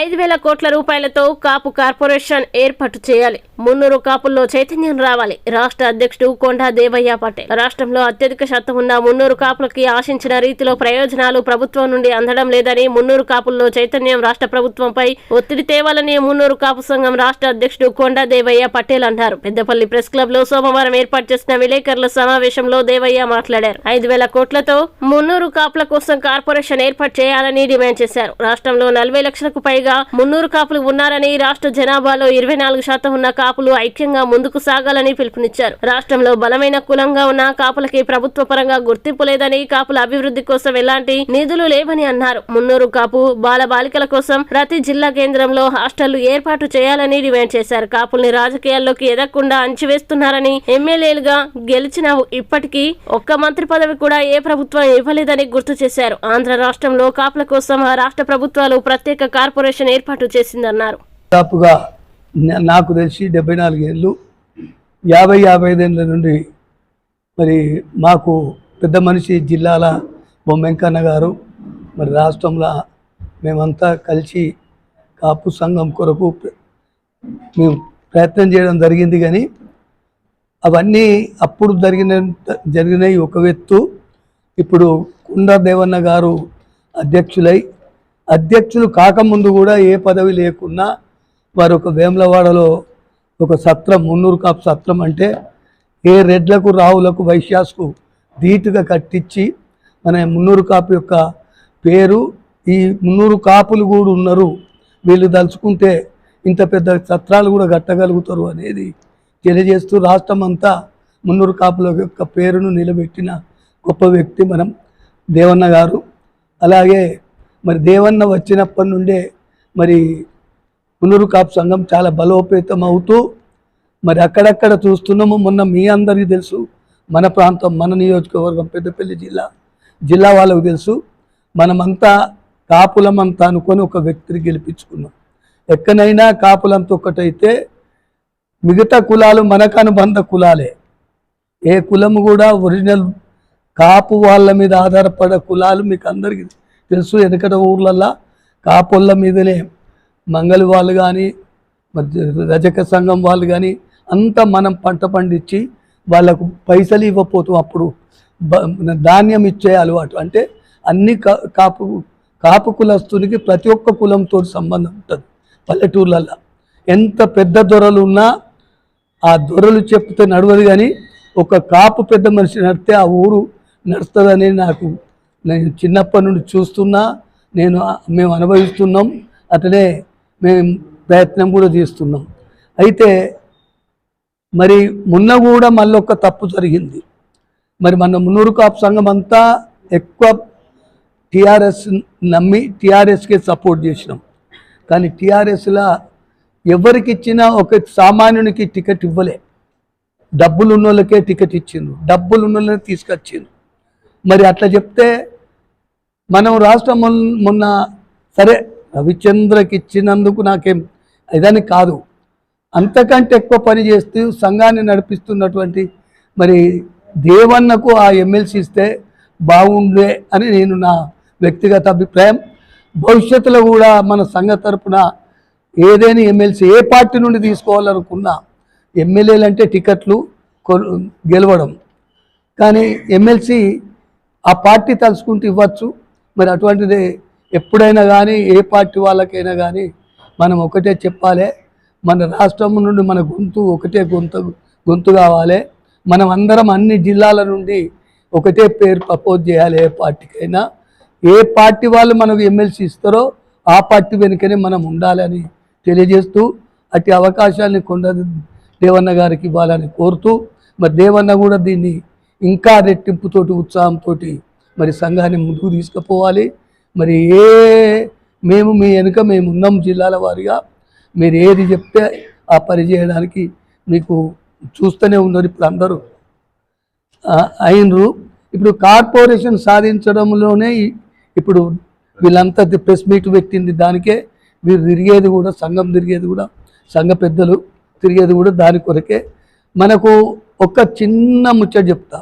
ఐదు వేల కోట్ల రూపాయలతో కాపు కార్పొరేషన్ ఏర్పాటు చేయాలి. మున్నూరు కాపుల్లో చైతన్యం రావాలి. రాష్ట్ర అధ్యక్షుడు కొండా దేవయ్య పటేల్. రాష్ట్రంలో అత్యధిక శాతం ఉన్న మున్నూరు కాపులకి ఆశించిన రీతిలో ప్రయోజనాలు ప్రభుత్వం నుండి అందడం లేదని మున్నూరు కాపుల్లో చైతన్యం రాష్ట్ర ప్రభుత్వంపై ఒత్తిడి తేవాలని మున్నూరు కాపు సంఘం రాష్ట్ర అధ్యక్షుడు కొండా దేవయ్య పటేల్ అన్నారు. పెద్దపల్లి ప్రెస్ క్లబ్లో సోమవారం ఏర్పాటు చేసిన విలేకరుల సమావేశంలో దేవయ్య మాట్లాడారు. ఐదు వేల కోట్లతో మున్నూరు కాపుల కోసం కార్పొరేషన్ ఏర్పాటు చేయాలని డిమాండ్ చేశారు. రాష్ట్రంలో నలభై లక్షలకు పైగా మున్నూరు కాపులు ఉన్నారని రాష్ట్ర జనాభాలో ఇరవై నాలుగు శాతం ఉన్న కాపులు ఐక్యంగా ముందుకు సాగాలని పిలుపునిచ్చారు. రాష్ట్రంలో బలమైన కులంగా ఉన్న కాపులకి ప్రభుత్వ పరంగా గుర్తింపు లేదని కాపుల అభివృద్ధి కోసం ఎలాంటి నిధులు లేవని అన్నారు. మున్నూరు కాపు బాల బాలికల కోసం ప్రతి జిల్లా కేంద్రంలో హాస్టళ్ళు ఏర్పాటు చేయాలని డిమాండ్ చేశారు. కాపుల్ని రాజకీయాల్లోకి ఎదగకుండా అంచివేస్తున్నారని ఎమ్మెల్యేలుగా గెలిచిన ఇప్పటికీ ఒక్క మంత్రి పదవి కూడా ఏ ప్రభుత్వం ఇవ్వలేదని గుర్తు చేశారు. ఆంధ్ర రాష్ట్రంలో కాపుల కోసం ఆ రాష్ట్ర ప్రభుత్వాలు ప్రత్యేక కార్పొరేషన్ ఏర్పాటు చేసిందన్నారు. దాదాపుగా నాకు తెలిసి డెబ్బై నాలుగేళ్ళు యాభై యాభై ఐదేళ్ళ నుండి మరి మాకు పెద్ద మనిషి జిల్లాల బొమ్మెంకన్న గారు మరి రాష్ట్రంలో మేమంతా కలిసి కాపు సంఘం కొరకు మేము ప్రయత్నం చేయడం జరిగింది కానీ అవన్నీ అప్పుడు జరిగిన జరిగినాయి ఒక ఎత్తు ఇప్పుడు కుండ దేవన్న గారు అధ్యక్షులై అధ్యక్షులు కాకముందు కూడా ఏ పదవి లేకున్నా వారు ఒక వేములవాడలో ఒక సత్రం మున్నూరు కాపు సత్రం అంటే ఏ రెడ్లకు రావులకు వైశ్యాస్కు ధీటుగా కట్టించి మన మున్నూరు కాపు యొక్క పేరు ఈ మున్నూరు కాపులు కూడా ఉన్నారు. వీళ్ళు దలుచుకుంటే ఇంత పెద్ద సత్రాలు కూడా కట్టగలుగుతారు అనేది తెలియజేస్తూ రాష్ట్రం అంతా మున్నూరు కాపుల యొక్క పేరును నిలబెట్టిన గొప్ప వ్యక్తి మనం దేవన్న గారు. అలాగే మరి దేవన్న వచ్చినప్పటి నుండే మరి మున్నూరు కాపు సంఘం చాలా బలోపేతం అవుతూ మరి అక్కడక్కడ చూస్తున్నాము. మొన్న మీ అందరికీ తెలుసు మన ప్రాంతం మన నియోజకవర్గం పెద్దపల్లి జిల్లా జిల్లా వాళ్ళకు తెలుసు. మనమంతా కాపులమంతా అనుకొని ఒక వ్యక్తిని గెలిపించుకున్నాం. ఎక్కడైనా కాపులంతా ఒకటైతే మిగతా కులాలు మనకు అనుబంధ కులాలే. ఏ కులము కూడా ఒరిజినల్ కాపు వాళ్ళ మీద ఆధారపడే కులాలు మీకు అందరికీ తెలుసు వెనకట ఊర్లల్లో కాపుల్ల మీదనే మంగళి వాళ్ళు కానీ రజక సంఘం వాళ్ళు కానీ అంతా మనం పంట పండించి వాళ్ళకు పైసలు ఇవ్వపోతాం అప్పుడు బ- ధాన్యం ఇచ్చే అలవాటు. అంటే అన్ని కా- కాపు కాపు కులస్తునికి ప్రతి ఒక్క కులంతో సంబంధం ఉంటుంది పల్లెటూర్లలో ఎంత పెద్ద దొరలు ఉన్నా ఆ దొరలు చెప్తే నడవదు కానీ ఒక కాపు పెద్ద మనిషి నడితే ఆ ఊరు నడుస్తుందని నాకు నేను చిన్నప్పటి నుండి చూస్తున్నా నేను మేము అనుభవిస్తున్నాం అతనే మేము ప్రయత్నం కూడా చేస్తున్నాం. అయితే మరి మొన్న కూడా మళ్ళీ ఒక తప్పు జరిగింది. మరి మన మున్నూరు కాపు సంఘం అంతా ఎక్కువ టీఆర్ఎస్ నమ్మి టీఆర్ఎస్కే సపోర్ట్ చేసినాం. కానీ టీఆర్ఎస్లో ఎవరికి ఇచ్చినా ఒక సామాన్యునికి టికెట్ ఇవ్వలే. డబ్బులు ఉన్న వాళ్ళకే టికెట్ ఇచ్చిండ్రు. డబ్బులు ఉన్న వాళ్ళని తీసుకొచ్చిండ్రు. మరి అట్లా చెప్తే మనం రాష్ట్రం మొన్న సరే రవిచంద్రకి ఇచ్చినందుకు నాకేం ఇదని కాదు. అంతకంటే ఎక్కువ పని చేస్తూ సంఘాన్ని నడిపిస్తున్నటువంటి మరి దేవన్నకు ఆ ఎమ్మెల్సీ ఇస్తే బాగుండే అని నేను నా వ్యక్తిగత అభిప్రాయం. భవిష్యత్తులో కూడా మన సంఘ తరపున ఏదైనా ఎమ్మెల్సీ ఏ పార్టీ నుండి తీసుకోవాలనుకున్నా ఎమ్మెల్యేలు అంటే టికెట్లు కొ- గెలవడం. కానీ ఎమ్మెల్సీ ఆ పార్టీ తలుచుకుంటూ ఇవ్వచ్చు. మరి అటువంటిది ఎప్పుడైనా కానీ ఏ పార్టీ వాళ్ళకైనా కానీ మనం ఒకటే చెప్పాలి. మన రాష్ట్రం నుండి మన గొంతు ఒకటే గొంతు గొంతు కావాలి. మనం అందరం అన్ని జిల్లాల నుండి ఒకటే పేరు ప్రపోజ్ చేయాలి ఏ పార్టీకైనా. ఏ పార్టీ వాళ్ళు మనకు ఎమ్మెల్సీ ఇస్తారో ఆ పార్టీ వెనుకనే మనం ఉండాలని తెలియజేస్తూ అట్టి అవకాశాన్ని కొండ దేవన్న గారికి ఇవ్వాలని కోరుతూ మరి దేవన్న కూడా దీన్ని ఇంకా రెట్టింపుతోటి ఉత్సాహంతో మరి సంఘాన్ని ముందుకు తీసుకుపోవాలి. మరి ఏ మేము మీ వెనుక మేము ఉన్నాం జిల్లాల వారిగా మీరు ఏది చెప్తే ఆ పని చేయడానికి మీకు చూస్తూనే ఉన్నారు ఇప్పుడు అందరూ. అయినరు. ఇప్పుడు కార్పొరేషన్ సాధించడంలోనే ఇప్పుడు వీళ్ళంతా ప్రెస్ మీట్ పెట్టింది దానికే వీరు తిరిగేది కూడా సంఘం తిరిగేది కూడా సంఘ పెద్దలు తిరిగేది కూడా దాని కొరకే. మనకు ఒక చిన్న ముచ్చట చెప్తా.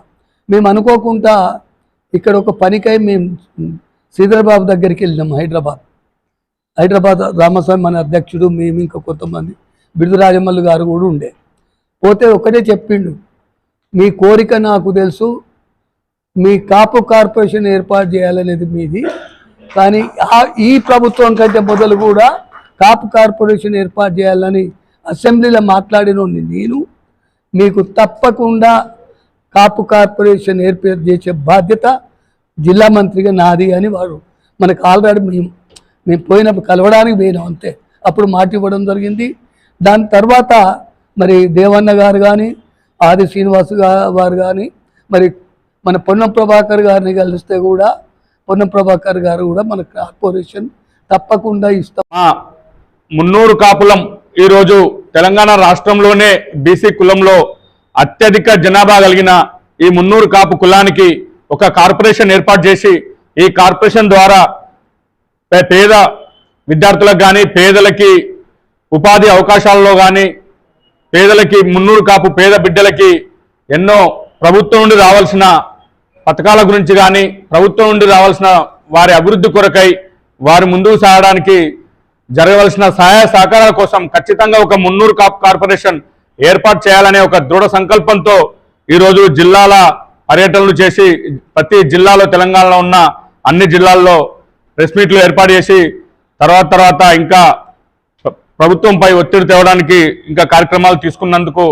మేము అనుకోకుండా ఇక్కడ ఒక పనికై మేము శ్రీధరబాబు దగ్గరికి వెళ్ళినాం హైదరాబాద్. హైదరాబాద్ రామస్వామి మన అధ్యక్షుడు మేము ఇంకా కొంతమంది బిరుదురాజమల్లు గారు కూడా ఉండే. పోతే ఒకటే చెప్పిండు మీ కోరిక నాకు తెలుసు మీ కాపు కార్పొరేషన్ ఏర్పాటు చేయాలనేది మీది. కానీ ఆ- ఈ ప్రభుత్వం కంటే మొదలు కూడా కాపు కార్పొరేషన్ ఏర్పాటు చేయాలని అసెంబ్లీలో మాట్లాడిన నేను. మీకు తప్పకుండా కాపు కార్పొరేషన్ ఏర్పాటు చేసే బాధ్యత జిల్లా మంత్రిగా నాది అని వాడు మనకు ఆల్రెడీ మేము మేము పోయినప్పుడు కలవడానికి పోయినాం అంతే. అప్పుడు మాట ఇవ్వడం జరిగింది. దాని తర్వాత మరి దేవన్న గారు కానీ ఆది శ్రీనివాస్ వారు కానీ మరి మన పొన్నం ప్రభాకర్ గారిని కలిస్తే కూడా పొన్నం ప్రభాకర్ గారు కూడా మన కార్పొరేషన్ తప్పకుండా ఇస్తాం. మున్నూరు కాపులం ఈరోజు తెలంగాణ రాష్ట్రంలోనే బీసీ కులంలో అత్యధిక జనాభా కలిగిన ఈ మున్నూరు కాపు కులానికి ఒక కార్పొరేషన్ ఏర్పాటు చేసి ఈ కార్పొరేషన్ ద్వారా పేద విద్యార్థులకు కానీ పేదలకి ఉపాధి అవకాశాలలో కానీ పేదలకి మున్నూరు కాపు పేద బిడ్డలకి ఎన్నో ప్రభుత్వం నుండి రావాల్సిన పథకాల గురించి కానీ ప్రభుత్వం నుండి రావాల్సిన వారి అభివృద్ధి కొరకై వారి ముందుకు సాగడానికి జరగవలసిన సహాయ సహకారాల కోసం ఖచ్చితంగా ఒక మున్నూరు కాపు కార్పొరేషన్ ఏర్పాటు చేయాలనే ఒక దృఢ సంకల్పంతో ఈరోజు జిల్లాల పర్యటనలు చేసి ప్రతి జిల్లాలో తెలంగాణలో ఉన్న అన్ని జిల్లాల్లో ప్రెస్ మీట్లు ఏర్పాటు చేసి తర్వాత తర్వాత ఇంకా ప్రభుత్వంపై ఒత్తిడి తేవడానికి ఇంకా కార్యక్రమాలు తీసుకున్నందుకు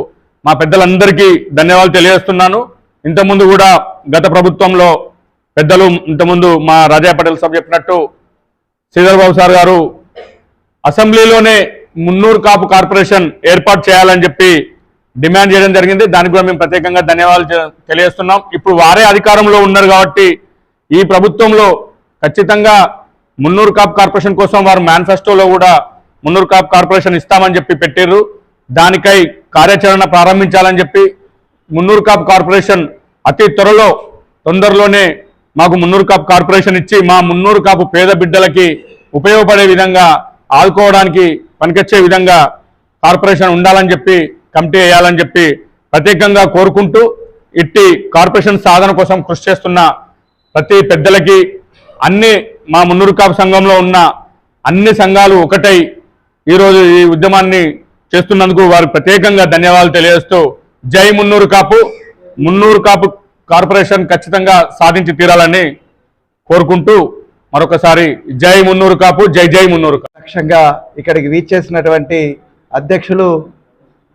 మా పెద్దలందరికీ ధన్యవాదాలు తెలియజేస్తున్నాను. ఇంతకుముందు కూడా గత ప్రభుత్వంలో పెద్దలు ఇంతకుముందు మా రాజా పటేల్ సాబ్ చెప్పినట్టు శ్రీధర్ బాబు సార్ గారు అసెంబ్లీలోనే మున్నూరు కాపు కార్పొరేషన్ ఏర్పాటు చేయాలని చెప్పి డిమాండ్ చేయడం జరిగింది. దానికి కూడా మేము ప్రత్యేకంగా ధన్యవాదాలు తెలియజేస్తున్నాం. ఇప్పుడు వారే అధికారంలో ఉన్నారు కాబట్టి ఈ ప్రభుత్వంలో ఖచ్చితంగా మున్నూరు కాప్ కార్పొరేషన్ కోసం వారు మేనిఫెస్టోలో కూడా మున్నూరు కాప్ కార్పొరేషన్ ఇస్తామని చెప్పి పెట్టారు దానికై కార్యాచరణ ప్రారంభించాలని చెప్పి మున్నూరు కాప్ కార్పొరేషన్ అతి త్వరలో తొందరలోనే మాకు మున్నూరు కాపు కార్పొరేషన్ ఇచ్చి మా మున్నూరు కాపు పేద బిడ్డలకి ఉపయోగపడే విధంగా ఆదుకోవడానికి పనికొచ్చే విధంగా కార్పొరేషన్ ఉండాలని చెప్పి కమిటీ వేయాలని చెప్పి ప్రత్యేకంగా కోరుకుంటూ ఇట్టి కార్పొరేషన్ సాధన కోసం కృషి చేస్తున్న ప్రతి పెద్దలకి అన్ని మా మున్నూరు కాపు సంఘంలో ఉన్న అన్ని సంఘాలు ఒకటై ఈరోజు ఈ ఉద్యమాన్ని చేస్తున్నందుకు వారికి ప్రత్యేకంగా ధన్యవాదాలు తెలియజేస్తూ జై మున్నూరు కాపు. మున్నూరు కాపు కార్పొరేషన్ ఖచ్చితంగా సాధించి తీరాలని కోరుకుంటూ మరొకసారి జై మున్నూరు కాపు జై జై మున్నూరు కాపు. లక్ష్యంగా ఇక్కడికి వీచేసినటువంటి అధ్యక్షులు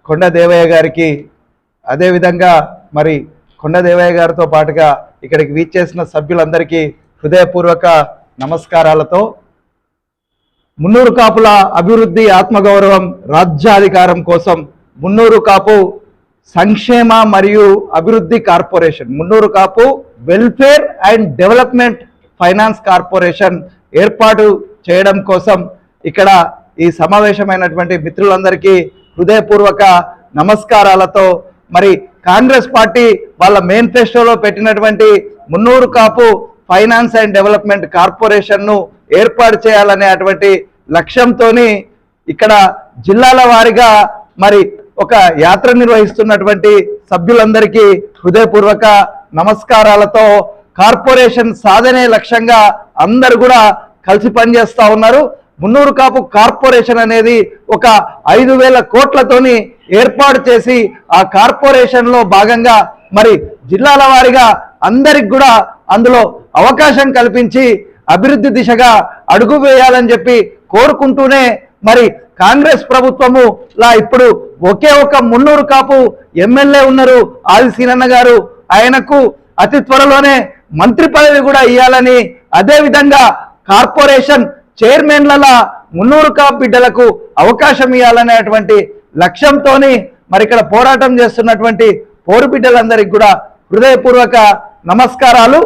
కొండ దేవయ్య గారికి అదేవిధంగా మరి కొండ దేవయ్య గారితో పాటుగా ఇక్కడికి వీచేసిన సభ్యులందరికీ హృదయపూర్వక నమస్కారాలతో మున్నూరు కాపుల అభివృద్ధి ఆత్మగౌరవం రాజ్యాధికారం కోసం మున్నూరు కాపు సంక్షేమ మరియు అభివృద్ధి corporation Munnuru Kapu welfare and development finance corporation ఏర్పాటు చేయడం కోసం ఇక్కడ ఈ సమావేశమైనటువంటి మిత్రులందరికీ హృదయపూర్వక నమస్కారాలతో మరి కాంగ్రెస్ పార్టీ వాళ్ళ మేనిఫెస్టోలో పెట్టినటువంటి Munnuru Kapu finance and development కార్పొరేషన్ను ఏర్పాటు చేయాలనేటువంటి లక్ష్యంతోని ఇక్కడ జిల్లాల వారీగా మరి ఒక యాత్ర నిర్వహిస్తున్నటువంటి సభ్యులందరికీ హృదయపూర్వక నమస్కారాలతో కార్పొరేషన్ సాధనే లక్ష్యంగా అందరు కూడా కలిసి పనిచేస్తూ ఉన్నారు. మున్నూరు కాపు కార్పొరేషన్ అనేది ఒక ఐదు వేల కోట్లతోని ఏర్పాటు చేసి ఆ కార్పొరేషన్లో భాగంగా మరి జిల్లాల వారీగా అందరికి కూడా అందులో అవకాశం కల్పించి అభివృద్ధి దిశగా అడుగు వేయాలని చెప్పి కోరుకుంటూనే మరి కాంగ్రెస్ ప్రభుత్వము లా ఇప్పుడు ఒకే ఒక మున్నూరు కాపు ఎమ్మెల్యే ఉన్నారు. ఆది సీనన్న గారు. ఆయనకు అతి త్వరలోనే మంత్రి పదవి కూడా ఇవ్వాలని అదేవిధంగా కార్పొరేషన్ చైర్మన్ల మున్నూరు కాపు బిడ్డలకు అవకాశం ఇవ్వాలనేటువంటి లక్ష్యంతో మరి ఇక్కడ పోరాటం చేస్తున్నటువంటి పోరు బిడ్డలందరికీ కూడా హృదయపూర్వక నమస్కారాలు.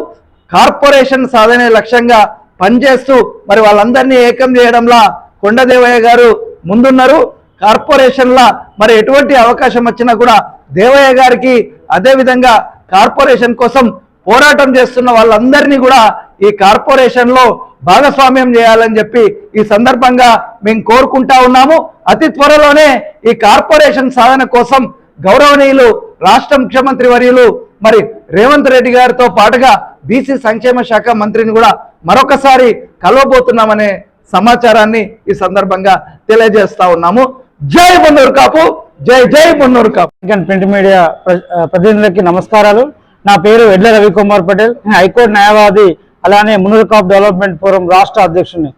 కార్పొరేషన్ సాధనే లక్ష్యంగా పనిచేస్తూ మరి వాళ్ళందరినీ ఏకం చేయడంలో కొండదేవయ్య గారు ముందున్నారు. కార్పొరేషన్ల మరి ఎటువంటి అవకాశం వచ్చినా కూడా దేవయ్య గారికి అదే విధంగా కార్పొరేషన్ కోసం పోరాటం చేస్తున్న వాళ్ళందరినీ కూడా ఈ కార్పొరేషన్లో భాగస్వామ్యం చేయాలని చెప్పి ఈ సందర్భంగా మేము కోరుకుంటా ఉన్నాము. అతి త్వరలోనే ఈ కార్పొరేషన్ సాధన కోసం గౌరవనీయులు రాష్ట్ర ముఖ్యమంత్రి వర్యులు మరి రేవంత్ రెడ్డి గారితో పాటుగా బీసీ సంక్షేమ శాఖ మంత్రిని కూడా మరొకసారి కలవబోతున్నామనే సమాచారాన్ని ఈ సందర్భంగా తెలియజేస్తా ఉన్నాము. జై బొన్నూరు కాపు జై జై బొన్నూరు కాపు. ప్రింట్ మీడియా ప్ర- ప్రతినిధులకి నమస్కారాలు. నా పేరు ఎడ్ల రవికుమార్ పటేల్. నేను హైకోర్టు న్యాయవాది అలానే మునూరు కాప్ డెవలప్మెంట్ ఫోరం రాష్ట్ర అధ్యక్షుడిని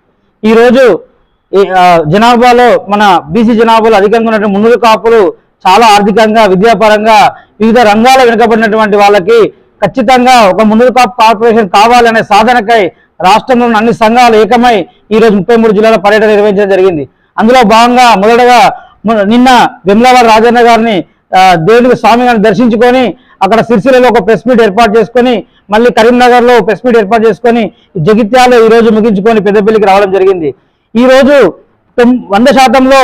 ఈరోజు ఈ జనాభాలో మన బీసీ జనాభాలో అధికంగా ఉన్నటువంటి మున్నూరు కాపులు చాలా ఆర్థికంగా విద్యాపరంగా వివిధ రంగాల వెనుకబడినటువంటి వాళ్ళకి ఖచ్చితంగా ఒక మున్నూరు కాపు కార్పొరేషన్ కావాలనే సాధనకై రాష్ట్రంలోని అన్ని సంఘాలు ఏకమై ఈ రోజు ముప్పై మూడు జిల్లాల పర్యటన నిర్వహించడం జరిగింది. అందులో భాగంగా మొదటగా నిన్న విమలవాడ రాజన్న గారిని దేవుడికి దేవునికి స్వామి గారిని దర్శించుకొని అక్కడ సిరిసిలలో ఒక ప్రెస్ మీట్ ఏర్పాటు చేసుకొని మళ్ళీ కరీంనగర్లో ప్రెస్ మీట్ ఏర్పాటు చేసుకొని జగిత్యాలు ఈ రోజు ముగించుకొని పెద్దపల్లికి రావడం జరిగింది. ఈ రోజు తొం- వంద శాతంలో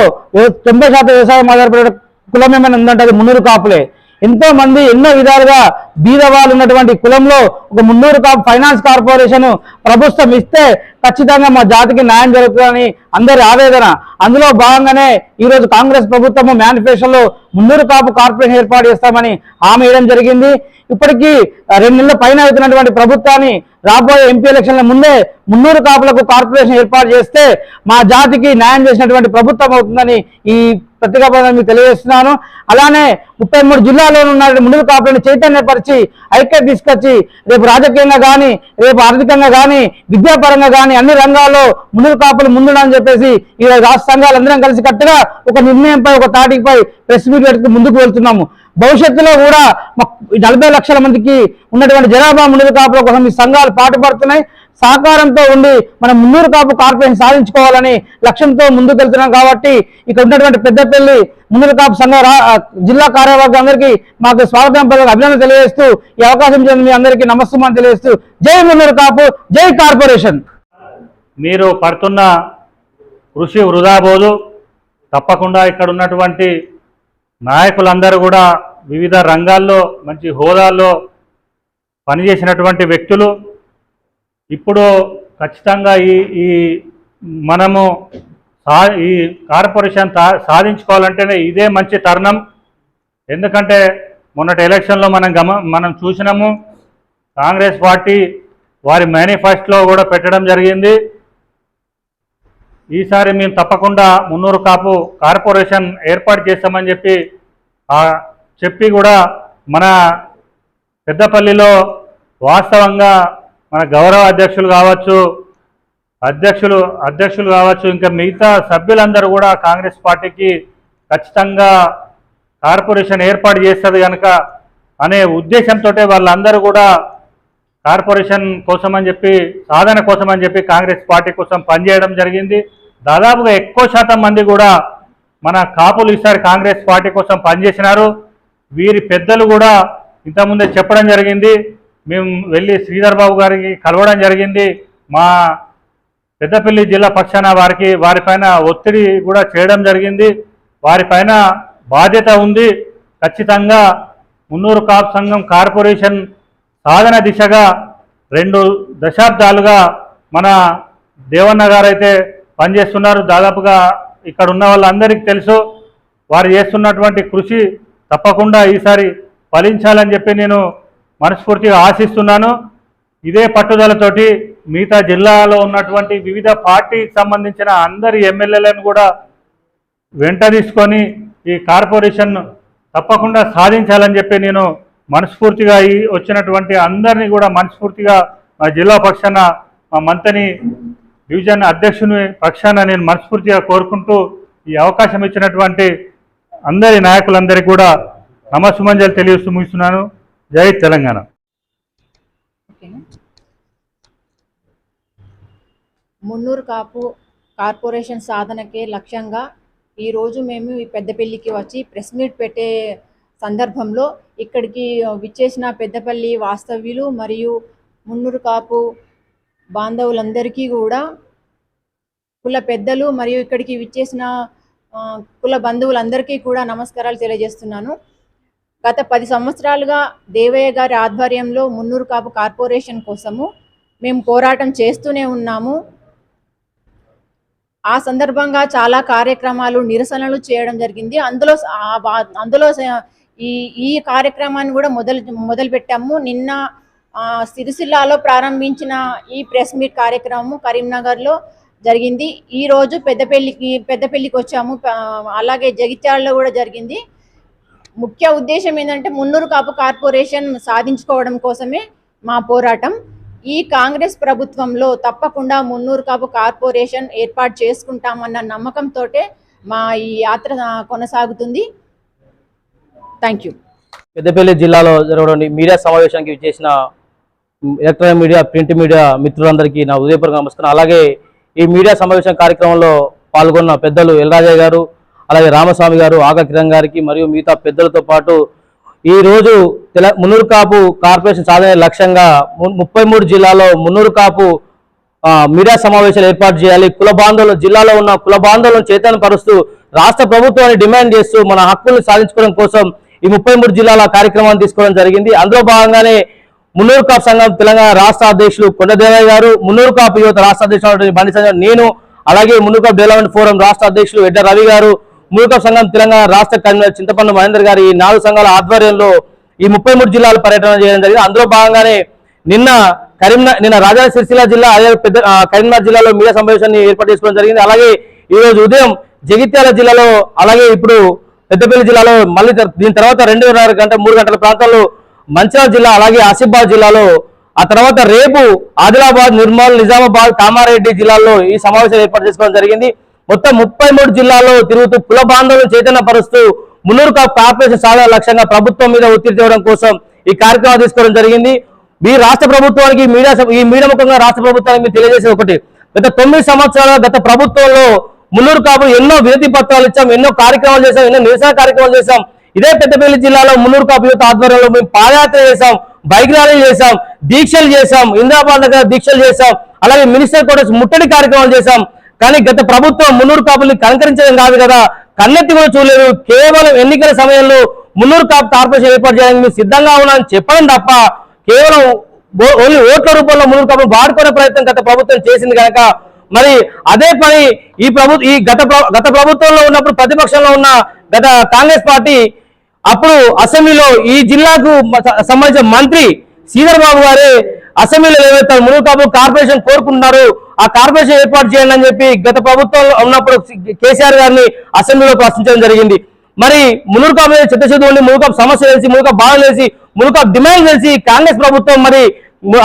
తొంభై శాతం వ్యవసాయం ఆధారపడే కులం ఏమైనా ఉందంటే అది మున్నూరు కాపులే. ఎంతో మంది ఎన్నో విధాలుగా బీద ఉన్నటువంటి కులంలో ఒక మున్నూరు కాపు ఫైనాన్స్ కార్పొరేషన్ ప్రభుత్వం ఇస్తే ఖచ్చితంగా మా జాతికి న్యాయం జరుగుతుందని అందరి ఆవేదన. అందులో భాగంగానే ఈరోజు కాంగ్రెస్ ప్రభుత్వము మేనిఫెస్టోలో మున్నూరు కాపు కార్పొరేషన్ ఏర్పాటు చేస్తామని హామీ ఇవ్వడం జరిగింది. ఇప్పటికీ రెండు నెలల పైన అవుతున్నటువంటి ప్రభుత్వాన్ని రాబోయే ఎంపీ ఎలక్షన్ల ముందే మున్నూరు కాపులకు కార్పొరేషన్ ఏర్పాటు చేస్తే మా జాతికి న్యాయం చేసినటువంటి ప్రభుత్వం అవుతుందని ఈ ప్రతిగా మీకు తెలియజేస్తున్నాను. అలానే ముప్పై మూడు జిల్లాలో ఉన్న మున్నూరు కాపులను చైతన్యపరిచి ఐక్యత తీసుకొచ్చి రేపు రాజకీయంగా కానీ రేపు ఆర్థికంగా కానీ విద్యాపరంగా కానీ అన్ని రంగాల్లో మునుగు కాపులు ముందుండాలని చెప్పేసి ఈ రాష్ట్ర సంఘాలు అందరం కలిసి కట్టుగా ఒక నిర్ణయంపై ఒక తాటిపై ప్రెస్ మీట్ పెట్టుకు ముందుకు వెళ్తున్నాము. భవిష్యత్తులో కూడా నలభై లక్షల మందికి ఉన్నటువంటి జనాభా మున్నూరు కాపుల కోసం ఈ సంఘాలు పాటుపడుతున్నాయి. సహకారంతో ఉండి మనం మున్నూరు కాపు కార్పొరేషన్ సాధించుకోవాలని లక్ష్యంతో ముందుకు వెళ్తున్నాం కాబట్టి ఇక్కడ ఉన్నటువంటి పెద్దపల్లి మున్నూరు కాపు సంఘ జిల్లా కార్యవర్గం అందరికీ మాకు స్వాగతం పలుకు అభినందన తెలియజేస్తూ ఈ అవకాశం ఇచ్చిన మీ అందరికీ నమస్కారం తెలియజేస్తూ జై మున్నూరు కాపు జై కార్పొరేషన్. మీరు పడుతున్న కృషి వృధాబోదు. తప్పకుండా ఇక్కడ ఉన్నటువంటి నాయకులందరూ కూడా వివిధ రంగాల్లో మంచి హోదాల్లో పనిచేసినటువంటి వ్యక్తులు. ఇప్పుడు ఖచ్చితంగా ఈ ఈ మనము సా ఈ కార్పొరేషన్ సాధించుకోవాలంటేనే ఇదే మంచి తరుణం. ఎందుకంటే మొన్నటి ఎలక్షన్లో మనం గమ మనం చూసినాము కాంగ్రెస్ పార్టీ వారి మేనిఫెస్టోలో కూడా పెట్టడం జరిగింది. ఈసారి మేము తప్పకుండా మున్నూరు కాపు కార్పొరేషన్ ఏర్పాటు చేస్తామని చెప్పి చెప్పి కూడా మన పెద్దపల్లిలో వాస్తవంగా మన గౌరవ అధ్యక్షులు కావచ్చు అధ్యక్షులు అధ్యక్షులు కావచ్చు ఇంకా మిగతా సభ్యులందరూ కూడా కాంగ్రెస్ పార్టీకి ఖచ్చితంగా కార్పొరేషన్ ఏర్పాటు చేస్తుంది కనుక అనే ఉద్దేశంతో వాళ్ళందరూ కూడా కార్పొరేషన్ కోసం అని చెప్పి సాధన కోసం అని చెప్పి కాంగ్రెస్ పార్టీ కోసం పనిచేయడం జరిగింది. దాదాపుగా ఎక్కువ శాతం మంది కూడా మన కాపులు ఈసారి కాంగ్రెస్ పార్టీ కోసం పనిచేసినారు. వీరి పెద్దలు కూడా ఇంతకుముందే చెప్పడం జరిగింది. మేము వెళ్ళి శ్రీధర్ బాబు గారికి కలవడం జరిగింది. మా పెద్దపల్లి జిల్లా పక్షాన వారికి వారిపైన ఒత్తిడి కూడా చేయడం జరిగింది. వారిపైన బాధ్యత ఉంది. ఖచ్చితంగా మున్నూరు కాపు సంఘం కార్పొరేషన్ సాధన దిశగా రెండు దశాబ్దాలుగా మన దేవన్న గారు అయితే పనిచేస్తున్నారు. దాదాపుగా ఇక్కడ ఉన్న వాళ్ళందరికీ తెలుసు. వారు చేస్తున్నటువంటి కృషి తప్పకుండా ఈసారి ఫలించాలని చెప్పి నేను మనస్ఫూర్తిగా ఆశిస్తున్నాను. ఇదే పట్టుదలతోటి మిగతా జిల్లాలో ఉన్నటువంటి వివిధ పార్టీకి సంబంధించిన అందరి ఎమ్మెల్యేలను కూడా వెంట తీసుకొని ఈ కార్పొరేషన్ తప్పకుండా సాధించాలని చెప్పి నేను మనస్ఫూర్తిగా ఈ వచ్చినటువంటి అందరినీ కూడా మనస్ఫూర్తిగా మా జిల్లా పక్షాన మా మంతని డివిజన్ అధ్యక్షుని పక్షాన నేను మనస్ఫూర్తిగా కోరుకుంటూ ఈ అవకాశం ఇచ్చినటువంటి అందరి నాయకులందరికీ కూడా నమస్సుమంజలు తెలియజేస్తూ ముగిస్తున్నాను. జై తెలంగాణ. మున్నూరు కాపు కార్పొరేషన్ సాధనకే లక్ష్యంగా ఈరోజు మేము ఈ పెద్దపల్లికి వచ్చి ప్రెస్ మీట్ పెట్టే సందర్భంలో ఇక్కడికి విచ్చేసిన పెద్దపల్లి వాస్తవ్యులు మరియు మున్నూరు కాపు బాంధవులందరికీ కూడా కుల పెద్దలు మరియు ఇక్కడికి విచ్చేసిన కుల బంధువులందరికీ కూడా నమస్కారాలు తెలియజేస్తున్నాను. గత పది సంవత్సరాలుగా దేవయ్య గారి ఆధ్వర్యంలో మున్నూరు కాపు కార్పొరేషన్ కోసము మేము పోరాటం చేస్తూనే ఉన్నాము. ఆ సందర్భంగా చాలా కార్యక్రమాలు నిరసనలు చేయడం జరిగింది. అందులో అందులో ఈ ఈ కార్యక్రమాన్ని కూడా మొదలు మొదలుపెట్టాము నిన్న సిరిసిల్లాలో ప్రారంభించిన ఈ ప్రెస్ మీట్ కార్యక్రమం కరీంనగర్లో జరిగింది. ఈరోజు పెద్దపెల్లికి పెద్దపల్లికి పెద్దపల్లికి వచ్చాము. అలాగే జగిత్యాలలో కూడా జరిగింది. ముఖ్య ఉద్దేశం ఏంటంటే మున్నూరు కాపు కార్పొరేషన్ సాధించుకోవడం కోసమే మా పోరాటం. ఈ కాంగ్రెస్ ప్రభుత్వంలో తప్పకుండా మున్నూరు కాపు కార్పొరేషన్ ఏర్పాటు చేసుకుంటామన్న నమ్మకంతో మా ఈ యాత్ర కొనసాగుతుంది. థ్యాంక్ యూ పెద్దపల్లి జిల్లాలో జరగడం మీడియా సమావేశానికి చేసిన ఎలక్ట్రానిక్ మీడియా ప్రింట్ మీడియా మిత్రులందరికీ నా ఉదయపూర్వక నమస్కారం. అలాగే ఈ మీడియా సమావేశం కార్యక్రమంలో పాల్గొన్న పెద్దలు ఎల్రాజయ్య గారు అలాగే రామస్వామి గారు ఆగ కిరణ్ గారికి మరియు మిగతా పెద్దలతో పాటు ఈరోజు తెల మున్నూరు కాపు కార్పొరేషన్ సాధన లక్ష్యంగా ము- ముప్పై మూడు జిల్లాలో మున్నూరు కాపు మీడియా సమావేశాలు ఏర్పాటు చేయాలి. కుల బాంధవులు జిల్లాలో ఉన్న కుల బాంధవులను చైతన్య పరుస్తూ రాష్ట్ర ప్రభుత్వాన్ని డిమాండ్ చేస్తూ మన హక్కులను సాధించుకోవడం కోసం ఈ ముప్పై మూడు జిల్లాల కార్యక్రమాన్ని తీసుకోవడం జరిగింది. అందులో భాగంగానే మున్నూరు కాపు సంఘం తెలంగాణ రాష్ట్ర అధ్యక్షులు కొండదేవయ్య గారు మున్నూరు కాపు యువత రాష్ట్ర అధ్యక్షుడు బండి సంజయ్ నేను అలాగే మున్నూరు కాపు డెవలప్మెంట్ ఫోరం రాష్ట్ర అధ్యక్షులు ఎడ్డ రవి గారు మున్నూరు సంఘం తెలంగాణ రాష్ట్ర కన్వీనర్ చింతపండు మహేందర్ గారు ఈ నాలుగు సంఘాల ఆధ్వర్యంలో ఈ ముప్పై మూడు జిల్లాల పర్యటన చేయడం జరిగింది. అందులో భాగంగానే నిన్న కరీంనగర్ నిన్న రాజా సిరిసిల్ల జిల్లా అదే పెద్ద కరీంనగర్ జిల్లాలో మీడియా సమావేశాన్ని ఏర్పాటు చేసుకోవడం జరిగింది. అలాగే ఈ రోజు ఉదయం జగిత్యాల జిల్లాలో అలాగే ఇప్పుడు పెద్దపల్లి జిల్లాలో మళ్ళీ దీని తర్వాత రెండున్నర గంట మూడు గంటల ప్రాంతాల్లో మంచిర్యాల జిల్లా అలాగే ఆసిఫాబాద్ జిల్లాలో ఆ తర్వాత రేపు ఆదిలాబాద్ నిర్మల్ నిజామాబాద్ కామారెడ్డి జిల్లాల్లో ఈ సమావేశం ఏర్పాటు చేసుకోవడం జరిగింది. మొత్తం ముప్పై మూడు జిల్లాల్లో తిరుగుతూ కుల బాంధవులు చైతన్యపరుస్తూ మున్నూరు కాపు కార్పొరేషన్ సాధన లక్ష్యంగా ప్రభుత్వం మీద ఒత్తిడి తేవడం కోసం ఈ కార్యక్రమం తీసుకోవడం జరిగింది. మీ రాష్ట్ర ప్రభుత్వానికి మీడియా ఈ మీడియా ముఖంగా రాష్ట్ర ప్రభుత్వానికి మీరు తెలియజేసేది ఒకటి. గత తొమ్మిది సంవత్సరాల గత ప్రభుత్వంలో మున్నూరు కాపు ఎన్నో వినతి పత్రాలు ఇచ్చాం ఎన్నో కార్యక్రమాలు చేశాం ఎన్నో నిరసన కార్యక్రమాలు చేశాం. ఇదే పెద్దపల్లి జిల్లాలో మున్నూరు కాపు యువత ఆధ్వర్యంలో మేము పాదయాత్ర చేశాం బైక్ ర్యాలీ చేశాం దీక్షలు చేశాం ఇందిరాబాద్ దగ్గర దీక్షలు చేశాం అలాగే మినిస్టర్ క్వార్టర్స్ ముట్టడి కార్యక్రమాలు చేశాం. కానీ గత ప్రభుత్వం మున్నూరు కాపుల్ని కలంకరించడం కాదు కదా. కన్నెత్తి కూడా చూడలేదు. కేవలం ఎన్నికల సమయంలో మున్నూరు కాపు కార్పొరేషన్ ఏర్పాటు చేయడానికి సిద్ధంగా ఉన్నామని చెప్పడం తప్ప కేవలం ఓన్లీ ఓట్ల రూపంలో మున్నూరు కాపులు వాడుకునే ప్రయత్నం గత ప్రభుత్వం చేసింది కనుక మరి అదే పని ఈ ప్రభు ఈ గత గత ప్రభుత్వంలో ఉన్నప్పుడు ప్రతిపక్షంలో ఉన్న గత కాంగ్రెస్ పార్టీ అప్పుడు అసెంబ్లీలో ఈ జిల్లాకు సంబంధించిన మంత్రి శ్రీధర్ బాబు గారే అసెంబ్లీలో ఏవైతే మునుగు కాపు కార్పొరేషన్ కోరుకుంటున్నారు ఆ కార్పొరేషన్ ఏర్పాటు చేయండి అని చెప్పి గత ప్రభుత్వంలో ఉన్నప్పుడు కేసీఆర్ గారిని అసెంబ్లీలో ప్రశ్నించడం జరిగింది. మరి మునుకాపు చిత్తశుద్ధి ఉండి మునుగు సమస్య తెలిసి మునుగు బాధ తెలిసి మునుగు డిమాండ్ తెలిసి కాంగ్రెస్ ప్రభుత్వం మరి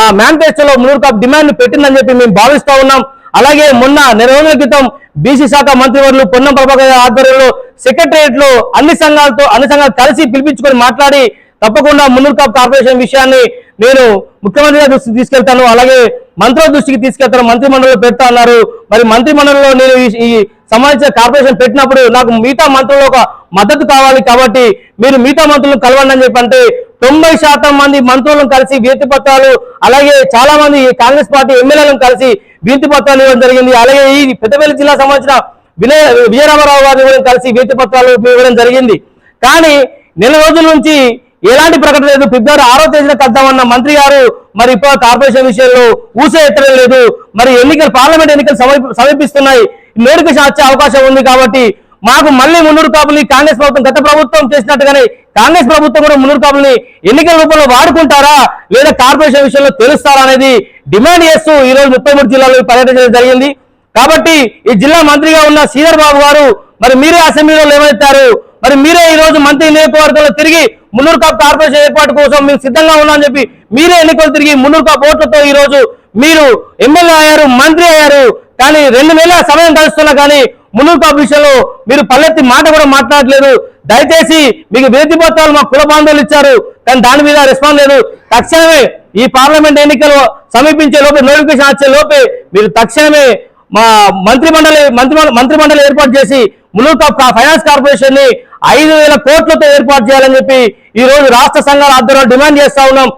ఆ మేనిఫెస్టోలో మునుగు డిమాండ్ పెట్టిందని చెప్పి మేము భావిస్తా ఉన్నాం. అలాగే మొన్న నెల రోజుల క్రితం బీసీ శాఖ మంత్రివర్యులు పొన్నం ప్రభాకర్ ఆధ్వర్యంలో సెక్రటరియట్లో అన్ని సంఘాలతో అన్ని సంఘాలు కలిసి పిలిపించుకొని మాట్లాడి తప్పకుండా మున్నూరు కాపు కార్పొరేషన్ విషయాన్ని నేను ముఖ్యమంత్రి దృష్టికి తీసుకెళ్తాను. అలాగే మంత్రుల దృష్టికి తీసుకెళ్తాను. మంత్రి మండలిలో పెడతా అన్నారు. మరి మంత్రి మండలిలో నేను ఈ- ఈ సంబంధించిన కార్పొరేషన్ పెట్టినప్పుడు నాకు మిగతా మంత్రులు ఒక మద్దతు కావాలి కాబట్టి మీరు మిగతా మంత్రులను కలవండి అని చెప్పి అంటే తొంభై శాతం మంది మంత్రులను కలిసి వినతి పత్రాలు అలాగే చాలా మంది కాంగ్రెస్ పార్టీ ఎమ్మెల్యేలను కలిసి వినతి పత్రాలు ఇవ్వడం జరిగింది. అలాగే ఈ పెద్దపల్లి జిల్లా సంబంధించిన వినయ విజయరామారావు గారిని కూడా కలిసి వినతి పత్రాలు ఇవ్వడం జరిగింది. కానీ నెల రోజుల నుంచి ఎలాంటి ప్రకటన లేదు. ఫిబ్రవరి ఆరో తేదీన కలుద్దామన్న మంత్రి గారు మరి ఇప్పుడు కార్పొరేషన్ విషయంలో ఊసే ఎత్తడం లేదు. మరి ఎన్నికలు పార్లమెంట్ ఎన్నికలు సమీపిస్తున్నాయి. మేడుకు వచ్చే అవకాశం ఉంది కాబట్టి మాకు మళ్ళీ మున్నూరు కాపుల్ని కాంగ్రెస్ ప్రభుత్వం గత ప్రభుత్వం చేసినట్టుగానే కాంగ్రెస్ ప్రభుత్వం కూడా మున్నూరు కాపుల్ని ఎన్నికల రూపంలో వాడుకుంటారా? లేదా కార్పొరేషన్ విషయంలో తెలుస్తారా అనేది డిమాండ్ చేస్తూ ఈ రోజు ముప్పై మూడు జిల్లాలో పర్యటించడం జరిగింది. కాబట్టి ఈ జిల్లా మంత్రిగా ఉన్న శ్రీధర్ బాబు గారు మరి మీరే అసెంబ్లీలో లేవనెత్తారు. మరి మీరే ఈ రోజు మంత్రి నియోజకవర్గంలో తిరిగి మున్నూరు కాప్ కార్పొరేషన్ ఏర్పాటు కోసం మేము సిద్ధంగా ఉన్నామని చెప్పి మీరే ఎన్నికలు తిరిగి మున్నూరు కాప్ ఓట్లతో ఈ రోజు మీరు ఎమ్మెల్యే అయ్యారు మంత్రి అయ్యారు కానీ రెండు నెలల సమయం గడుస్తున్నా కానీ మున్నూరు కాప్ విషయంలో మీరు పల్లెత్తి మాట కూడా మాట్లాడలేదు దయచేసి మీకు వినతి పత్రాలు మా కుల బాంధవులు ఇచ్చారు కానీ దాని మీద రెస్పాన్స్ లేదు. తక్షణమే ఈ పార్లమెంట్ ఎన్నికలు సమీపించే లోపే నోటిఫికేషన్ వచ్చే లోపే మీరు తక్షణమే మా మంత్రి మండలి మంత్రి మంత్రి మండలి ఏర్పాటు చేసి ములుగు ఫైనాన్స్ కార్పొరేషన్ని ఐదు వేల కోట్లతో ఏర్పాటు చేయాలని చెప్పి ఈ రోజు రాష్ట్ర సంఘాల ఆధ్వర్యంలో డిమాండ్ చేస్తా ఉన్నాం.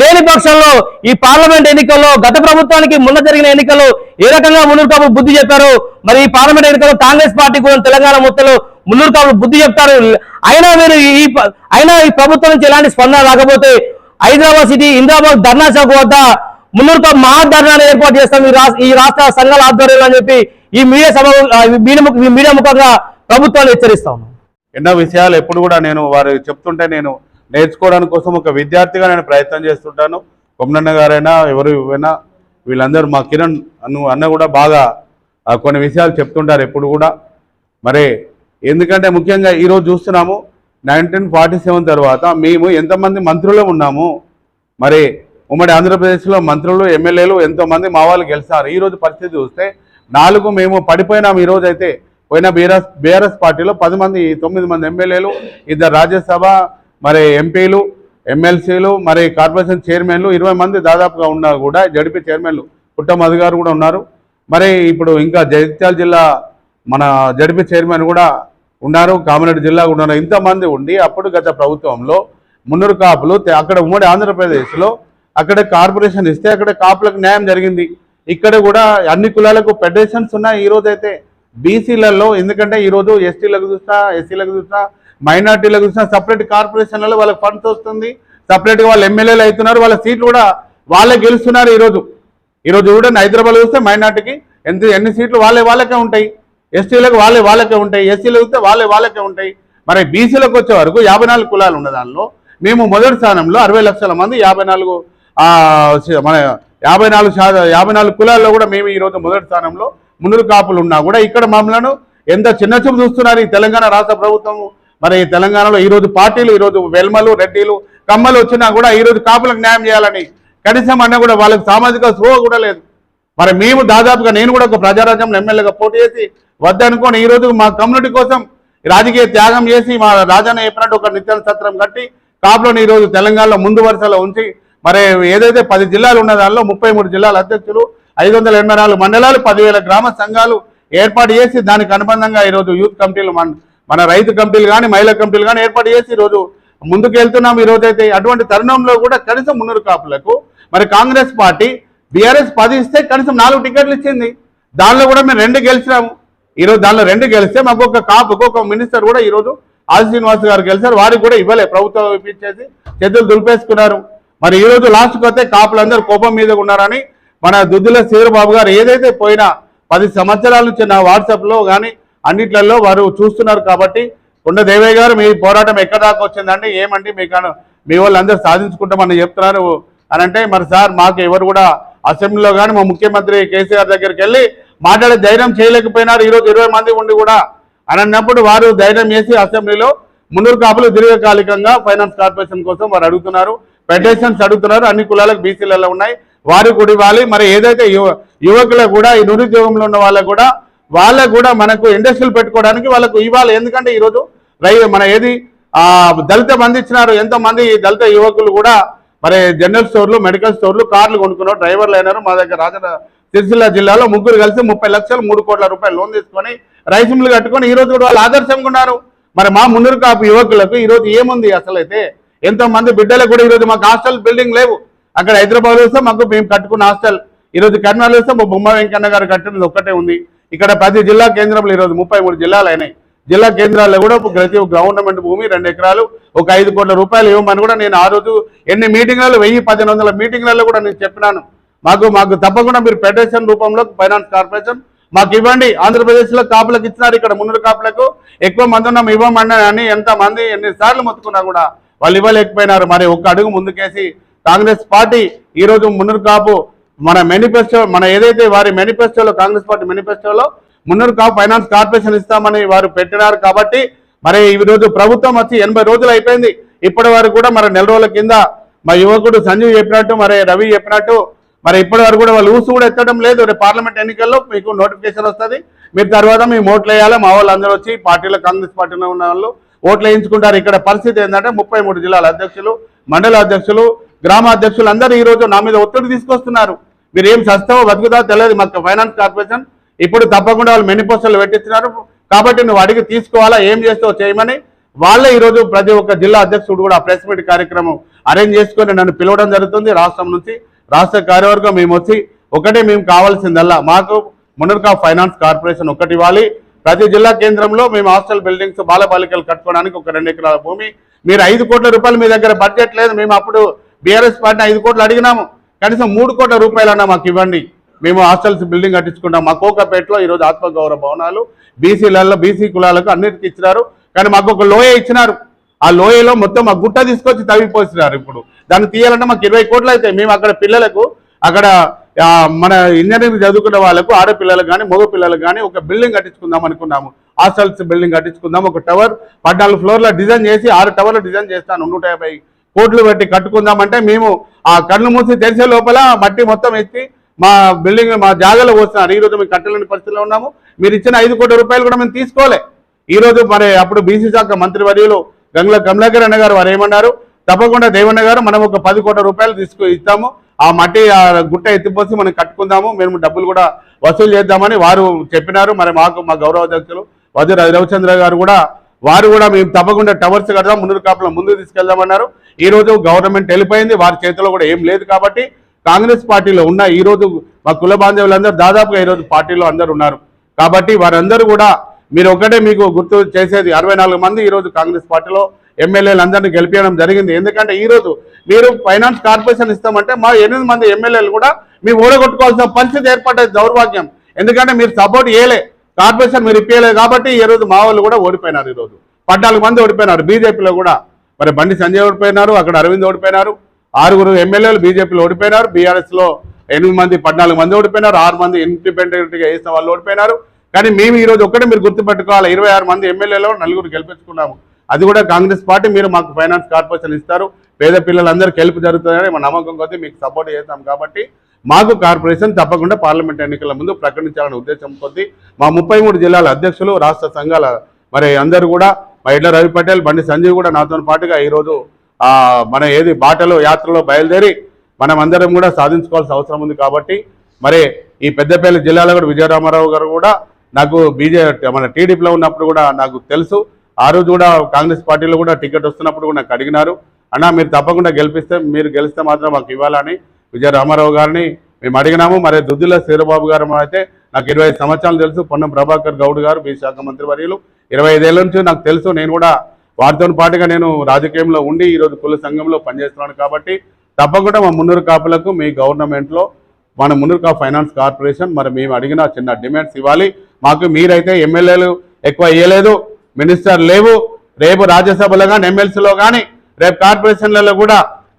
లేని పక్షంలో ఈ పార్లమెంట్ ఎన్నికల్లో గత ప్రభుత్వానికి మొన్న జరిగిన ఎన్నికల్లో ఏ రకంగా మున్నూరు కాపులు బుద్ధి చెప్పారు మరి ఈ పార్లమెంట్ ఎన్నికల్లో కాంగ్రెస్ పార్టీ కూడా తెలంగాణ మొత్తంలో మున్నూరు కాపులు బుద్ధి చెప్తారు. అయినా మీరు ఈ అయినా ఈ ప్రభుత్వం నుంచి ఎలాంటి స్పందన రాకపోతే హైదరాబాద్ సిటీ ఇంద్రాబాద్ ధర్నా చౌక్ వద్ద మున్నూరు కాపు మహాధర్నాన్ని ఏర్పాటు చేస్తాం ఈ రాష్ట్ర సంఘాల ఆధ్వర్యంలో అని చెప్పి ఈ మీడియా సభ ఈ మీడియా ముఖంగా ప్రభుత్వాన్ని హెచ్చరిస్తా. ఎన్నో విషయాలు ఎప్పుడు కూడా నేను వారు చెప్తుంటే నేను నేర్చుకోవడానికి కోసం ఒక విద్యార్థిగా నేను ప్రయత్నం చేస్తుంటాను. కొమ్మనన్న గారైనా ఎవరు అయినా వీళ్ళందరూ మా కిరణ్ అను అన్న కూడా బాగా కొన్ని విషయాలు చెప్తుంటారు ఎప్పుడు కూడా. మరి ఎందుకంటే ముఖ్యంగా ఈరోజు చూస్తున్నాము నైన్టీన్ ఫార్టీ సెవెన్ తర్వాత మేము ఎంతమంది మంత్రులు ఉన్నాము. మరి ఉమ్మడి ఆంధ్రప్రదేశ్లో మంత్రులు ఎమ్మెల్యేలు ఎంతోమంది మా వాళ్ళు గెలిచారు. ఈరోజు పరిస్థితి చూస్తే నాలుగు మేము పడిపోయినాం ఈరోజు అయితే పోయిన బీఆర్ఎస్ బీఆర్ఎస్ పార్టీలో పది మంది తొమ్మిది మంది ఎమ్మెల్యేలు ఇద్దరు రాజ్యసభ మరి ఎంపీలు ఎమ్మెల్సీలు మరి కార్పొరేషన్ చైర్మన్లు ఇరవై మంది దాదాపుగా ఉన్నారు కూడా జడిపి చైర్మన్లు పుట్టమధు గారు కూడా ఉన్నారు. మరి ఇప్పుడు ఇంకా జగిత్యాల జిల్లా మన జడిపి చైర్మన్ కూడా ఉన్నారు కామారెడ్డి జిల్లా కూడా ఉన్నారు. ఇంతమంది ఉండి అప్పుడు గత ప్రభుత్వంలో మున్నూరు కాపులు అక్కడ ఉమ్మడి ఆంధ్రప్రదేశ్లో అక్కడ కార్పొరేషన్ ఇస్తే అక్కడ కాపులకు న్యాయం జరిగింది. ఇక్కడ కూడా అన్ని కులాలకు ఫెడరేషన్స్ ఉన్నాయి ఈరోజైతే అయితే బీసీలలో ఎందుకంటే ఈరోజు ఎస్టీలకు చూసినా ఎస్సీలకు చూసినా మైనార్టీలకు చూసినా సపరేట్ కార్పొరేషన్లలో వాళ్ళకి ఫండ్స్ వస్తుంది. సపరేట్గా వాళ్ళు ఎమ్మెల్యేలు అవుతున్నారు వాళ్ళ సీట్లు కూడా వాళ్ళే గెలుస్తున్నారు ఈరోజు. ఈరోజు చూడండి హైదరాబాద్ చూస్తే మైనార్టీకి ఎంత ఎన్ని సీట్లు వాళ్ళే వాళ్ళకే ఉంటాయి. ఎస్టీలకు వాళ్ళే వాళ్ళకే ఉంటాయి. ఎస్సీలకు చూస్తే వాళ్ళే వాళ్ళకే ఉంటాయి. మరి బీసీలకు వచ్చే వరకు యాభై నాలుగు కులాలు ఉన్న దానిలో మేము మొదటి స్థానంలో అరవై లక్షల మంది యాభై నాలుగు మన యాభై నాలుగు శాతం యాభై నాలుగు కులాల్లో కూడా మేము ఈరోజు మొదటి స్థానంలో మునులు కాపులు ఉన్నా కూడా ఇక్కడ మమ్మల్ని ఎంత చిన్న చూపు చూస్తున్నారు ఈ తెలంగాణ రాష్ట్ర ప్రభుత్వం? మరి ఈ తెలంగాణలో ఈరోజు పార్టీలు ఈరోజు వెల్మలు రెడ్డిలు కమ్మలు వచ్చినా కూడా ఈరోజు కాపులకు న్యాయం చేయాలని కనీసం అన్న కూడా వాళ్ళకి సామాజిక స్పృహ కూడా లేదు. మరి మేము దాదాపుగా నేను కూడా ఒక ప్రజారాజ్యంలో ఎమ్మెల్యేగా పోటీ చేసి వద్దనుకొని ఈ రోజు మా కమ్యూనిటీ కోసం రాజకీయ త్యాగం చేసి మా రాజాన్ని చెప్పినట్టు ఒక నిత్యాన సత్రం కట్టి కాపులను ఈరోజు తెలంగాణలో ముందు వరుసలో ఉంచి మరి ఏదైతే పది జిల్లాలు ఉన్న దానిలో ముప్పై మూడు జిల్లాల అధ్యక్షులు ఐదు వందల ఎనభై నాలుగు మండలాలు పదివేల గ్రామ సంఘాలు ఏర్పాటు చేసి దానికి అనుబంధంగా ఈరోజు యూత్ కమిటీలు మన మన రైతు కమిటీలు కానీ మహిళా కమిటీలు కానీ ఏర్పాటు చేసి ఈరోజు ముందుకు వెళ్తున్నాం ఈ రోజు అయితే అటువంటి తరుణంలో కూడా కనీసం మున్నూరు కాపులకు మరి కాంగ్రెస్ పార్టీ బీఆర్ఎస్ పది ఇస్తే కనీసం నాలుగు టికెట్లు ఇచ్చింది. దానిలో కూడా మేము రెండు గెలిచినాము. ఈరోజు దానిలో రెండు గెలిస్తే మాకు ఒక కాపుకు ఒక మినిస్టర్ కూడా ఈరోజు ఆది శ్రీనివాస్ గారు గెలిచారు. వారికి కూడా ఇవ్వలే ప్రభుత్వం ఇప్పించేసి చేతులు దులిపేసుకున్నారు. మరి ఈరోజు లాస్ట్కి వస్తే కాపులందరూ కోపం మీద ఉన్నారని మన దుద్దుల సీరబాబు గారు ఏదైతే పోయినా పది సంవత్సరాల నుంచి నా వాట్సాప్లో కానీ అన్నిట్లలో వారు చూస్తున్నారు కాబట్టి కొండ దేవయ్య గారు మీ పోరాటం ఎక్కడ దాకా వచ్చిందండి? ఏమండి? మీకు మీ వాళ్ళు అందరూ సాధించుకుంటామని చెప్తున్నారు. అని అంటే మరి సార్ మాకు ఎవరు కూడా అసెంబ్లీలో కానీ మా ముఖ్యమంత్రి కేసీఆర్ దగ్గరికి వెళ్ళి మాట్లాడే ధైర్యం చేయలేకపోయినారు. ఈరోజు ఇరవై మంది ఉండి కూడా అని అన్నప్పుడు వారు ధైర్యం చేసి అసెంబ్లీలో మున్నూరు కాపులు దీర్ఘకాలికంగా ఫైనాన్స్ కార్పొరేషన్ కోసం వారు అడుగుతున్నారు. ఫెడరేషన్స్ అడుగుతున్నారు. అన్ని కులాలకు బీసీలలో ఉన్నాయి. వారు కూడా ఇవ్వాలి. మరి ఏదైతే యువ యువకులకు కూడా ఈ నిరుద్యోగంలో ఉన్న వాళ్ళకు కూడా వాళ్ళకు కూడా మనకు ఇండస్ట్రీలు పెట్టుకోవడానికి వాళ్ళకు ఇవ్వాలి. ఎందుకంటే ఈరోజు రై మన ఏది దళిత మంది ఇచ్చినారు. ఎంతో దళిత యువకులు కూడా మరి జనరల్ స్టోర్లు మెడికల్ స్టోర్లు కార్లు కొనుక్కున్నారు. డ్రైవర్లు అయినారు. మా దగ్గర రాజ సిరిసిల్ల జిల్లాలో ముగ్గురు కలిసి ముప్పై లక్షలు మూడు కోట్ల రూపాయలు లోన్ తీసుకొని రైస్ మిల్లు కట్టుకొని ఈరోజు కూడా వాళ్ళు ఆదర్శంగా ఉన్నారు. మరి మా మున్నూరు కాపు యువకులకు ఈరోజు ఏముంది అసలు అయితే ఎంతోమంది బిడ్డలకు కూడా ఈ రోజు మాకు హాస్టల్ బిల్డింగ్ లేవు. అక్కడ హైదరాబాద్ వస్తే మాకు మేము కట్టుకున్న హాస్టల్. ఈ రోజు కర్నూలు వస్తే మా బొమ్మ వెంకన్న గారు కట్టినది ఒక్కటే ఉంది. ఇక్కడ ప్రతి జిల్లా కేంద్రంలో ఈరోజు ముప్పై మూడు జిల్లాలు అయినాయి. జిల్లా కేంద్రాల్లో కూడా ప్రతి గవర్నమెంట్ భూమి రెండు ఎకరాలు ఒక ఐదు కోట్ల రూపాయలు ఇవ్వమని కూడా నేను ఆ రోజు ఎన్ని మీటింగ్లలో వెయ్యి పదిహేను వందల మీటింగ్లలో కూడా నేను చెప్పినాను. మాకు మాకు తప్పకుండా మీరు ఫెడరేషన్ రూపంలో ఫైనాన్స్ కార్పొరేషన్ మాకు ఇవ్వండి. ఆంధ్రప్రదేశ్లో కాపులకు ఇచ్చినారు ఇక్కడ మున్నూరు కాపులకు. ఎక్కువ మంది ఉన్నాం ఇవ్వమని అని ఎంతమంది ఎన్నిసార్లు మొత్తుకున్నా కూడా వాళ్ళు ఇవ్వలేకపోయినారు. మరి ఒక్క అడుగు ముందుకేసి కాంగ్రెస్ పార్టీ ఈరోజు రోజు మున్నూరు కాపు మన మేనిఫెస్టో మన ఏదైతే వారి మేనిఫెస్టోలో కాంగ్రెస్ పార్టీ మేనిఫెస్టోలో మున్నూరు కాపు ఫైనాన్స్ కార్పొరేషన్ ఇస్తామని వారు పెట్టినారు కాబట్టి మరి ఈ రోజు ప్రభుత్వం వచ్చి ఎనభై రోజులు అయిపోయింది. ఇప్పటి వరకు కూడా మరి నెల రోజుల కింద మా యువకుడు సంజీవ్ చెప్పినట్టు మరి రవి చెప్పినట్టు మరి ఇప్పటి వరకు కూడా వాళ్ళు ఊసు కూడా ఎత్తడం లేదు. రేపు పార్లమెంట్ ఎన్నికల్లో మీకు నోటిఫికేషన్ వస్తుంది. మీరు తర్వాత మేము ఓట్లు వేయాలి. మా వాళ్ళు అందరూ వచ్చి పార్టీలో కాంగ్రెస్ పార్టీలో ఉన్న వాళ్ళు ఓట్లు వేయించుకుంటారు. ఇక్కడ పరిస్థితి ఏంటంటే ముప్పై మూడు జిల్లాల అధ్యక్షులు మండల అధ్యక్షులు గ్రామ అధ్యక్షులు అందరూ ఈ రోజు నా మీద ఒత్తిడి తీసుకొస్తున్నారు. మీరు ఏం సస్తావో బతుకుతావో తెలియదు మాకు ఫైనాన్స్ కార్పొరేషన్. ఇప్పుడు తప్పకుండా వాళ్ళు మెనిపోస్టర్లు పెట్టించినారు. కాబట్టి నువ్వు అడిగి తీసుకోవాలా ఏం చేస్తావు చేయమని వాళ్ళే ఈరోజు ప్రతి ఒక్క జిల్లా అధ్యక్షుడు కూడా ప్రెస్ మీట్ కార్యక్రమం అరేంజ్ చేసుకొని నన్ను పిలవడం జరుగుతుంది. రాష్ట్రం నుంచి రాష్ట్ర కార్యవర్గం మేము వచ్చి ఒకటే మేము కావాల్సిందల్లా. మాకు మునర్కా ఫైనాన్స్ కార్పొరేషన్ ఒకటి ఇవ్వాలి. ప్రతి జిల్లా కేంద్రంలో మేము హాస్టల్ బిల్డింగ్స్ బాలబాలికలు కట్టుకోవడానికి ఒక రెండు ఎకరాల భూమి మీరు ఐదు కోట్ల రూపాయలు మీ దగ్గర బడ్జెట్ లేదు మేము అప్పుడు బీఆర్ఎస్ పార్టీ ఐదు కోట్లు అడిగినాము. కనీసం మూడు కోట్ల రూపాయలన్నా మాకు ఇవ్వండి. మేము హాస్టల్స్ బిల్డింగ్ కట్టించుకుంటాం. మా కోకపేటలో ఈరోజు ఆత్మగౌరవ భవనాలు బీసీలలో బీసీ కులాలకు అన్నిటికీ ఇచ్చినారు. కానీ మాకు ఒక లోయ ఇచ్చినారు. ఆ లోయలో మొత్తం మా గుట్ట తీసుకొచ్చి తవ్విపోసినారు ఇప్పుడు. దాన్ని తీయాలంటే మాకు ఇరవై కోట్లు అయితే మేము అక్కడ పిల్లలకు అక్కడ మన ఇంజనీరింగ్ చదువుకున్న వాళ్ళకు ఆడపిల్లలకు కానీ మగ పిల్లలకు కానీ ఒక బిల్డింగ్ కట్టించుకుందాం అనుకున్నాము. హాస్టల్స్ బిల్డింగ్ కట్టించుకుందాం. ఒక టవర్ పద్నాలుగు ఫ్లోర్ల డిజైన్ చేసి ఆరు టవర్లు డిజైన్ చేస్తాను. నూట యాభై కోట్లు పెట్టి కట్టుకుందామంటే మేము ఆ కళ్ళు మూసి తెరిచే లోపల మట్టి మొత్తం ఎత్తి మా బిల్డింగ్ మా జాగాలో పోస్తున్నారు. ఈ రోజు మేము కట్టలేని పరిస్థితిలో ఉన్నాము. మీరు ఇచ్చిన ఐదు కోట్ల రూపాయలు కూడా మేము తీసుకోలే. ఈ రోజు మరి అప్పుడు బీసీ శాఖ మంత్రి వర్యులు గంగుల కమలాకర్ అన్న గారు వారు ఏమన్నారు? తప్పకుండా దేవన్న గారు మనం ఒక పది కోట్ల రూపాయలు తీసుకు ఇస్తాము. ఆ మట్టి ఆ గుట్ట ఎత్తిపోసి మనం కట్టుకుందాము మేము డబ్బులు కూడా వసూలు చేద్దామని వారు చెప్పినారు. మరి మాకు మా గౌరవ అధ్యక్షులు వదిర రవిచంద్ర గారు కూడా వారు కూడా మేము తప్పకుండా టవర్స్ కడదాం ముందు కాపుల ముందుకు తీసుకెళ్దామన్నారు. ఈ రోజు గవర్నమెంట్ వెళ్ళిపోయింది వారి చేతిలో కూడా ఏం లేదు కాబట్టి కాంగ్రెస్ పార్టీలో ఉన్న ఈ రోజు మా కుల బాంధవులందరూ దాదాపుగా ఈ రోజు పార్టీలో అందరూ ఉన్నారు. కాబట్టి వారందరూ కూడా మీరు ఒకటే మీకు గుర్తు చేసేది అరవై నాలుగు మంది ఈ రోజు కాంగ్రెస్ పార్టీలో ఎమ్మెల్యేలు అందరినీ గెలిపించడం జరిగింది. ఎందుకంటే ఈరోజు మీరు ఫైనాన్స్ కార్పొరేషన్ ఇస్తామంటే మా ఎనిమిది మంది ఎమ్మెల్యేలు కూడా మీ ఓడగొట్టుకోవాల్సిన పరిస్థితి ఏర్పడ్డది దౌర్భాగ్యం. ఎందుకంటే మీరు సపోర్ట్ చేయలే కార్పొరేషన్ మీరు ఇప్పలేదు కాబట్టి ఈ రోజు మా వాళ్ళు కూడా ఓడిపోయినారు ఈరోజు. పద్నాలుగు మంది ఓడిపోయినారు బీజేపీలో కూడా. మరి బండి సంజయ్ ఓడిపోయినారు అక్కడ అరవింద్ ఓడిపోయినారు ఆరుగురు ఎమ్మెల్యేలు బీజేపీలో ఓడిపోయినారు బీఆర్ఎస్లో ఎనిమిది మంది పద్నాలుగు మంది ఓడిపోయినారు ఆరు మంది ఇండిపెండెంట్గా వేసిన వాళ్ళు ఓడిపోయినారు. కానీ మేము ఈరోజు ఒక్కటే మీరు గుర్తుపెట్టుకోవాలి. ఇరవై ఆరు మంది ఎమ్మెల్యేలో నలుగురు గెలిపించుకున్నాము. అది కూడా కాంగ్రెస్ పార్టీ మీరు మాకు ఫైనాన్స్ కార్పొరేషన్ ఇస్తారు. పేద పిల్లలందరికీ హెల్ప్ జరుగుతుందని మా నమ్మకం కొద్దీ మీకు సపోర్ట్ చేస్తాం కాబట్టి మాకు కార్పొరేషన్ తప్పకుండా పార్లమెంట్ ఎన్నికల ముందు ప్రకటించాలనే ఉద్దేశం కొద్దీ మా ముప్పై మూడు జిల్లాల అధ్యక్షులు రాష్ట్ర సంఘాల మరి అందరూ కూడా మా ఇడ్ల రవి పటేల్ బండి సంజీవ్ కూడా నాతో పాటుగా ఈరోజు మన ఏది బాటలో యాత్రలో బయలుదేరి మనం అందరం కూడా సాధించుకోవాల్సిన అవసరం ఉంది కాబట్టి మరి ఈ పెద్దపల్లి జిల్లాలో కూడా విజయరామారావు గారు కూడా నాకు బీజే మన టీడీపీలో ఉన్నప్పుడు కూడా నాకు తెలుసు. ఆ రోజు కూడా కాంగ్రెస్ పార్టీలో కూడా టికెట్ వస్తున్నప్పుడు కూడా నాకు అడిగినారు. అన్నా మీరు తప్పకుండా గెలిపిస్తే మీరు గెలిస్తే మాత్రం మాకు ఇవ్వాలని విజయ రామారావు గారిని మేము అడిగినాము. మరి దుద్దుల శీరబాబు గారు అయితే నాకు ఇరవై ఐదు సంవత్సరాలు తెలుసు. పొన్నం ప్రభాకర్ గౌడ్ గారు మీ శాఖ మంత్రి వర్యులు. ఇరవై ఐదేళ్ళ నుంచి నాకు తెలుసు. నేను కూడా వారితో పాటుగా నేను రాజకీయంలో ఉండి ఈరోజు కుల సంఘంలో పనిచేస్తున్నాను కాబట్టి తప్పకుండా మా మున్నూరు కాపులకు మీ గవర్నమెంట్లో మన మున్నూరు కాపు ఫైనాన్స్ కార్పొరేషన్ మరి మేము అడిగిన చిన్న డిమాండ్స్ ఇవ్వాలి. మాకు మీరైతే ఎమ్మెల్యేలు ఎక్కువ ఇవ్వలేదు మినిస్టర్ లేవు. రేపు రాజ్యసభలో కానీ ఎమ్మెల్సీలో కానీ రేపు కార్పొరేషన్లలో కూడా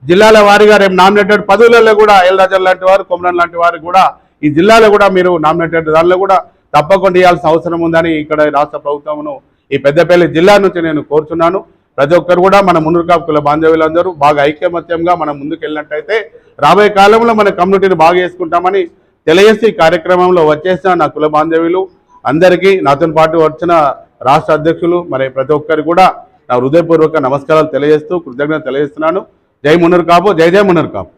జిల్లాల వారీగా రేపు నామినేటెడ్ పదవులలో కూడా ఎల్రాజన్ లాంటి వారు కొమరన్ లాంటి వారు కూడా ఈ జిల్లాలో కూడా మీరు నామినేటెడ్ దానిలో కూడా తప్పకుండా ఇవ్వాల్సిన అవసరం ఉందని ఇక్కడ రాష్ట్ర ప్రభుత్వమును ఈ పెద్దపల్లి జిల్లా నుంచి నేను కోరుతున్నాను ప్రతి ఒక్కరు కూడా మన మున్నూరు కుల బాంధవ్యులందరూ బాగా ఐక్యమత్యంగా మనం ముందుకు వెళ్ళినట్టయితే రాబోయే కాలంలో మన కమ్యూనిటీని బాగా చేసుకుంటామని తెలియజేసి కార్యక్రమంలో వచ్చేసిన నా కుల బాంధవ్యులు అందరికీ నాతో పాటు వచ్చిన రాష్ట్ర అధ్యక్షులు మరి ప్రతి ఒక్కరు కూడా నా హృదయపూర్వక నమస్కారాలు తెలియజేస్తూ కృతజ్ఞత తెలియజేస్తున్నాను. జై మున్నూరు కాపు జై జై మున్నూరు కాపు